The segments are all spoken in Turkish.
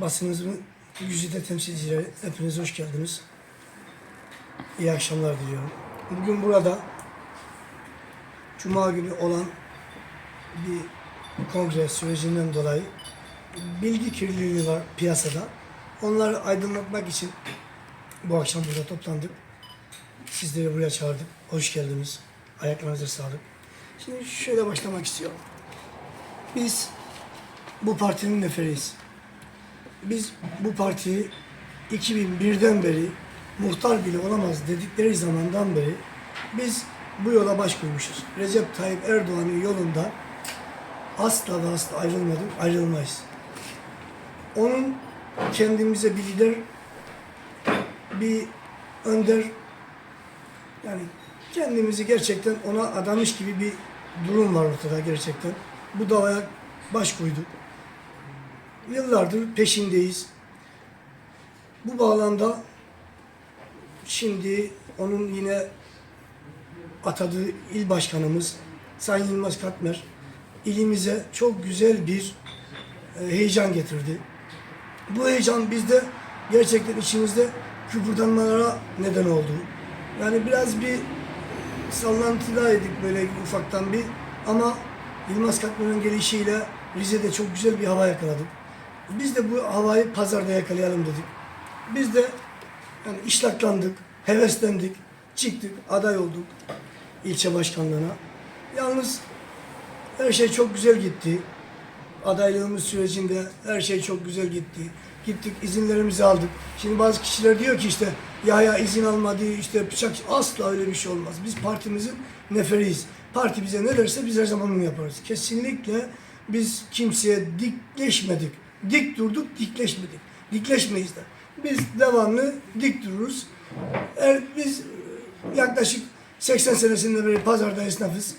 Basınımızın güzide temsilcileri hepiniz hoş geldiniz. İyi akşamlar diliyorum. Bugün burada Cuma günü olan bir kongre sürecinden dolayı bilgi kirliliği var piyasada. Onları aydınlatmak için bu akşam burada toplandık. Sizleri buraya çağırdık. Hoş geldiniz. Ayaklarınıza sağlık. Şimdi şöyle başlamak istiyorum. Biz bu partinin neferiyiz. Biz bu partiyi 2001'den beri muhtar bile olamaz dedikleri zamandan beri biz bu yola baş koymuşuz. Recep Tayyip Erdoğan'ın yolunda asla ve asla ayrılmadık, ayrılmayız. Onun kendimize bir lider, bir önder, yani kendimizi gerçekten ona adamış gibi bir durum var ortada gerçekten. Bu davaya baş koyduk. Yıllardır peşindeyiz. Bu bağlamda şimdi onun yine atadığı il başkanımız Sayın Yılmaz Katmer ilimize çok güzel bir e, heyecan getirdi. Bu heyecan bizde gerçekten içimizde kıpırdanmalara neden oldu. Yani biraz bir sallantıdaydık böyle ufaktan bir ama Yılmaz Katmer'in gelişiyle Rize'de çok güzel bir hava yakaladık. Biz de bu havayı pazarda yakalayalım dedik. Biz de yani işlaklandık, heveslendik, çıktık, aday olduk ilçe başkanlığına. Yalnız her şey çok güzel gitti. Adaylığımız sürecinde her şey çok güzel gitti. Gittik izinlerimizi aldık. Şimdi bazı kişiler diyor ki işte ya ya izin almadı işte bıçak asla öyle bir şey olmaz. Biz partimizin neferiyiz. Parti bize ne derse biz her zaman onu yaparız. Kesinlikle biz kimseye dikleşmedik. Dik durduk, dikleşmedik. Dikleşmeyiz de. Biz devamlı dik dururuz. Er, biz e, yaklaşık 80 senesinden beri pazarda esnafız.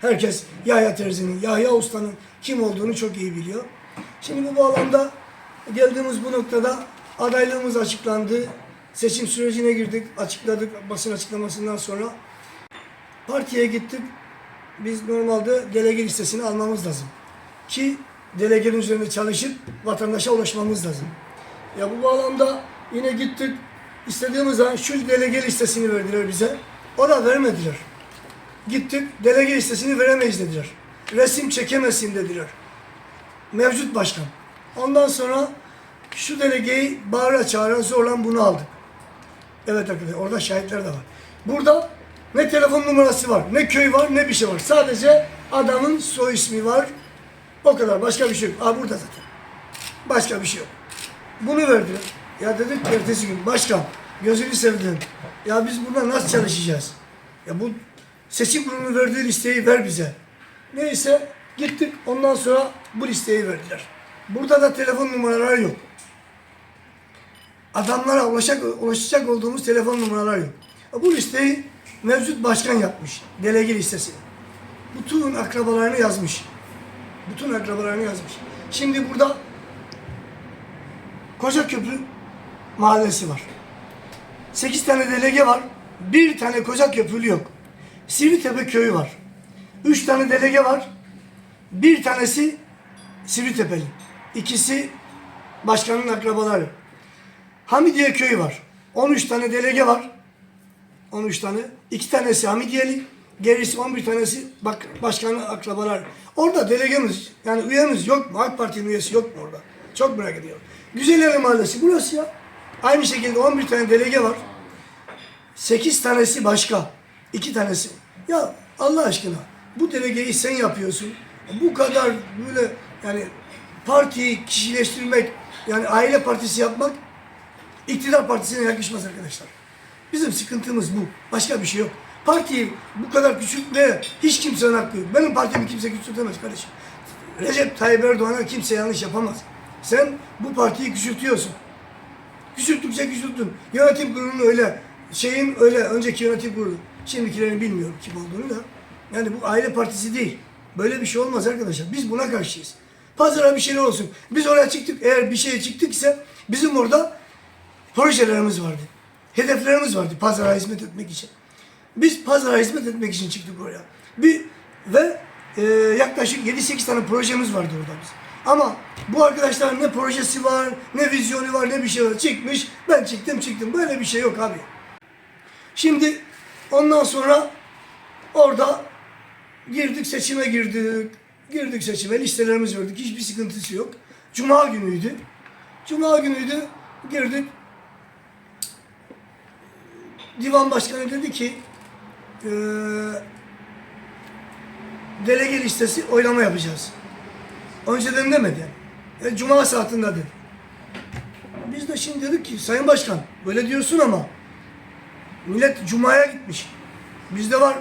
Herkes Yahya Terzi'nin, Yahya Usta'nın kim olduğunu çok iyi biliyor. Şimdi bu bağlamda geldiğimiz bu noktada adaylığımız açıklandı. Seçim sürecine girdik, açıkladık basın açıklamasından sonra. Partiye gittik. Biz normalde delege listesini almamız lazım. Ki delegenin üzerinde çalışıp vatandaşa ulaşmamız lazım. Ya bu bağlamda yine gittik. İstediğimiz zaman şu delege listesini verdiler bize. O da vermediler. Gittik delege listesini veremeyiz dediler. Resim çekemezsin dediler. Mevcut başkan. Ondan sonra şu delegeyi bağıra çağıra zorla bunu aldık. Evet arkadaşlar orada şahitler de var. Burada ne telefon numarası var, ne köy var, ne bir şey var. Sadece adamın soy ismi var. O kadar. Başka bir şey yok. Aa burada zaten. Başka bir şey yok. Bunu verdiler. Ya dedik ki ertesi gün başkan gözünü sevdim. Ya biz burada nasıl çalışacağız? Ya bu seçim kurulunun verdiği listeyi ver bize. Neyse gittik ondan sonra bu listeyi verdiler. Burada da telefon numaraları yok. Adamlara ulaşacak, ulaşacak olduğumuz telefon numaraları yok. Bu listeyi mevcut başkan yapmış. Delege listesi. Bütün akrabalarını yazmış. Bütün akrabalarını yazmış. Şimdi burada Kocaköprü mahallesi var. 8 tane delege var. Bir tane Kocaköprülü yok. Sivritepe köyü var. 3 tane delege var. Bir tanesi Sivritepe'li. İkisi başkanın akrabaları. Hamidiye köyü var. 13 tane delege var. 13 tane. 2 tanesi Hamidiyeli. Gerisi 11 tanesi bak başkanın akrabalar. Orada delegemiz yani üyemiz yok mu? AK Parti'nin üyesi yok mu orada? Çok merak ediyorum. Güzelleri Mahallesi burası ya. Aynı şekilde 11 tane delege var. 8 tanesi başka. 2 tanesi. Ya Allah aşkına bu delegeyi sen yapıyorsun. Bu kadar böyle yani partiyi kişileştirmek yani aile partisi yapmak iktidar partisine yakışmaz arkadaşlar. Bizim sıkıntımız bu. Başka bir şey yok. Partiyi bu kadar küçültmeye hiç kimsenin hakkı yok. Benim partimi kimse küçültemez kardeşim. Recep Tayyip Erdoğan'a kimse yanlış yapamaz. Sen bu partiyi küçültüyorsun. Küçülttükçe küçülttün. Yönetim kurulunun öyle, şeyin öyle, önceki yönetim kurulu. Şimdikilerin bilmiyorum kim olduğunu da. Yani bu aile partisi değil. Böyle bir şey olmaz arkadaşlar. Biz buna karşıyız. Pazara bir şeyler olsun. Biz oraya çıktık. Eğer bir şeye çıktık ise bizim orada projelerimiz vardı. Hedeflerimiz vardı pazara hizmet etmek için. Biz pazara hizmet etmek için çıktık oraya. Bir, ve e, yaklaşık 7-8 tane projemiz vardı orada biz. Ama bu arkadaşların ne projesi var, ne vizyonu var, ne bir şey var. Çıkmış, ben çıktım çıktım. Böyle bir şey yok abi. Şimdi ondan sonra orada girdik seçime girdik. Girdik seçime listelerimizi verdik. Hiçbir sıkıntısı yok. Cuma günüydü. Cuma günüydü. Girdik. Divan başkanı dedi ki eee delege listesi oylama yapacağız. Önceden demedi. E, Cuma saatinde dedi. Biz de şimdi dedik ki Sayın Başkan böyle diyorsun ama millet Cuma'ya gitmiş. Bizde var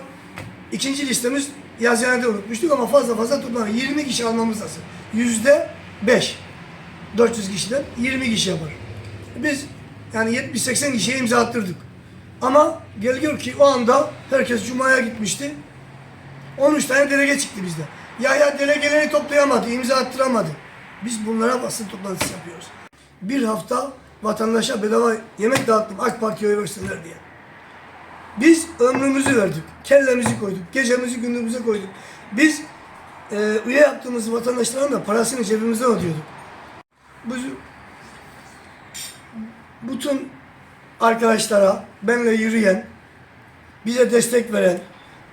ikinci listemiz yazıhanede unutmuştuk ama fazla fazla tutmadık. 20 kişi almamız lazım. Yüzde 5. 400 kişiden 20 kişi yapar. Biz yani 70-80 kişiye imza attırdık. Ama gel gör ki o anda herkes Cuma'ya gitmişti. 13 tane delege çıktı bizde. Ya ya delegeleri toplayamadı, imza attıramadı. Biz bunlara basın toplantısı yapıyoruz. Bir hafta vatandaşa bedava yemek dağıttım AK Parti'ye oy versinler diye. Biz ömrümüzü verdik. Kellemizi koyduk. Gecemizi gündüzümüze koyduk. Biz e, üye yaptığımız vatandaşların da parasını cebimizden ödüyorduk. Bu, bütün arkadaşlara, benimle yürüyen, bize destek veren,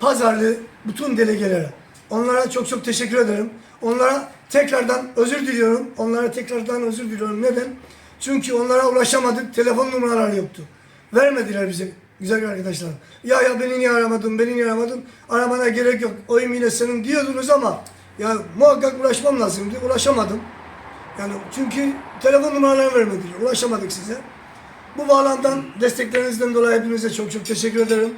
pazarlı bütün delegelere, onlara çok çok teşekkür ederim. Onlara tekrardan özür diliyorum. Onlara tekrardan özür diliyorum. Neden? Çünkü onlara ulaşamadık. Telefon numaraları yoktu. Vermediler bize güzel arkadaşlar. Ya ya beni niye aramadın, beni niye aramadın? Aramana gerek yok. Oyum yine senin diyordunuz ama ya muhakkak ulaşmam lazımdı. Ulaşamadım. Yani çünkü telefon numaralarını vermediler. Ulaşamadık size. Bu bağlamdan desteklerinizden dolayı hepinize çok çok teşekkür ederim.